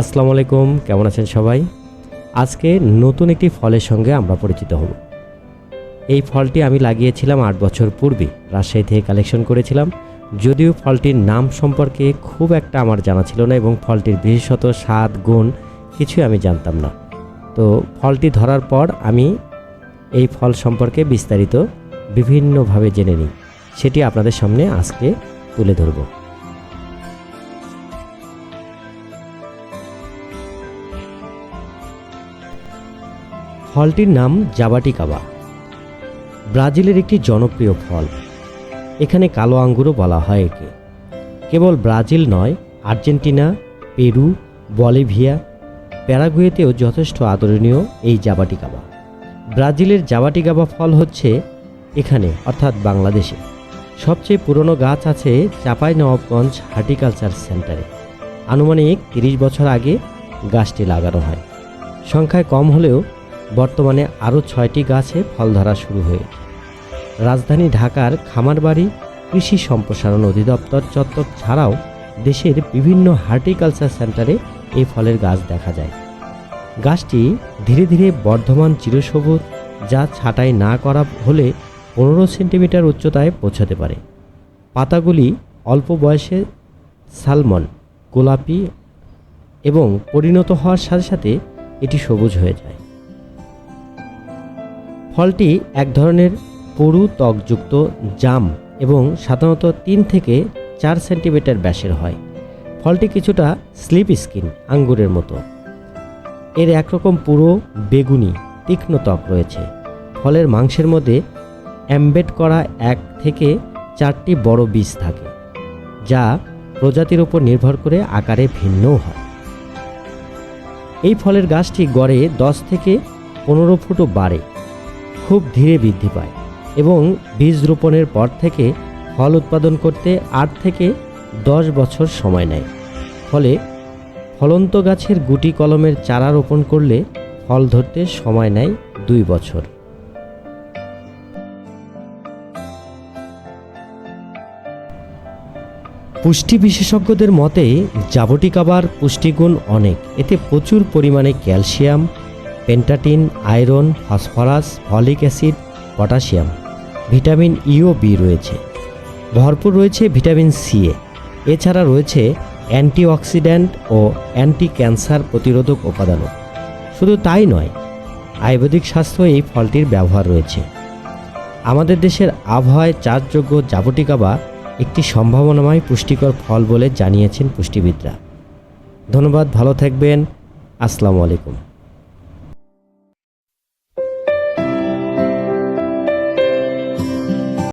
আসসালামু আলাইকুম, কেমন আছেন সবাই? আজকে নতুন একটি ফলের সঙ্গে আমরা পরিচিত হব। এই ফলটি আমি লাগিয়েছিলাম আট বছর পূর্বে, রাজশাহী থেকে কালেকশন করেছিলাম। যদিও ফলটির নাম সম্পর্কে খুব একটা আমার জানা ছিল না এবং ফলটির বিশেষত স্বাদ, গুণ কিছুই আমি জানতাম না। তো ফলটি ধরার পর আমি এই ফল সম্পর্কে বিস্তারিত বিভিন্নভাবে জেনে নিই। সেটি আপনাদের সামনে আজকে তুলে ধরবো। ফলটির নাম জাবাটি কাবা। ব্রাজিলের একটি জনপ্রিয় ফল। এখানে কালো আঙ্গুরও বলা হয় একে। কেবল ব্রাজিল নয়, আর্জেন্টিনা, পেরু, বলিভিয়া, প্যারাগুয়েতেও যথেষ্ট আদরণীয় এই জাবাটি কাবা। ব্রাজিলের জাবাটি কাবা ফল হচ্ছে এখানে, অর্থাৎ বাংলাদেশে। সবচেয়ে পুরনো গাছ আছে চাপাই নবাবগঞ্জ হার্টিকালচার সেন্টারে। আনুমানিক তিরিশ বছর আগে গাছটি লাগানো হয়। সংখ্যায় কম হলেও বর্তমানে আরও ছয়টি গাছে ফল ধরা শুরু হয়েছে রাজধানী ঢাকার খামারবাড়ি, কৃষি সম্প্রসারণ অধিদপ্তর চত্বর ছাড়াও দেশের বিভিন্ন হার্টিকালচার সেন্টারে এই ফলের গাছ দেখা যায়। গাছটি ধীরে ধীরে বর্ধমান চিরসবুজ, যা ছাঁটাই না করা হলে পনেরো সেন্টিমিটার উচ্চতায় পৌঁছাতে পারে। পাতাগুলি অল্প বয়সে সালমন, গোলাপি এবং পরিণত হওয়ার সাথে সাথে এটি সবুজ হয়ে যায়। ফলটি এক ধরনের পুরু ত্বকযুক্ত জাম এবং সাধারণত তিন থেকে চার সেন্টিমিটার ব্যাসের হয়। ফলটি কিছুটা স্লিপ স্কিন, আঙ্গুরের মতো। এর একরকম পুরো বেগুনি, তীক্ষ্ণ ত্বক রয়েছে। ফলের মাংসের মধ্যে অ্যাম্বেড করা এক থেকে চারটি বড় বীজ থাকে, যা প্রজাতির উপর নির্ভর করে আকারে ভিন্নও হয়। এই ফলের গাছটি গড়ে দশ থেকে পনেরো ফুটও বাড়ে। খুব ধীরে বৃদ্ধি পায় এবং বীজ রোপণের পর থেকে ফল উৎপাদন করতে আট থেকে দশ বছর সময় নেয়। ফলে ফলন্ত গাছের গুটি কলমের চারা রোপণ করলে ফল ধরতে সময় নেয় দুই বছর। পুষ্টি বিশেষজ্ঞদের মতে জাবটি কাবার পুষ্টিগুণ অনেক। এতে প্রচুর পরিমাণে calcium পেন্টাটিন, iron, phosphorus, folic acid, potassium. Vitamin E ও বি রয়েছে। ভরপুর রয়েছে ভিটামিন সি এ। এছাড়া রয়েছে অ্যান্টিঅক্সিডেন্ট ও অ্যান্টি ক্যান্সার প্রতিরোধক উপাদানও। শুধু তাই নয়, আয়ুর্বেদিক স্বাস্থ্য এই ফলটির ব্যবহার রয়েছে। আমাদের দেশের আবহাওয়ায় চাষযোগ্য জাবটিকাবা একটি সম্ভাবনাময় পুষ্টিকর ফল বলে জানিয়েছেন পুষ্টিবিদরা। ধন্যবাদ, ভালো থাকবেন। আসসালামু আলাইকুম।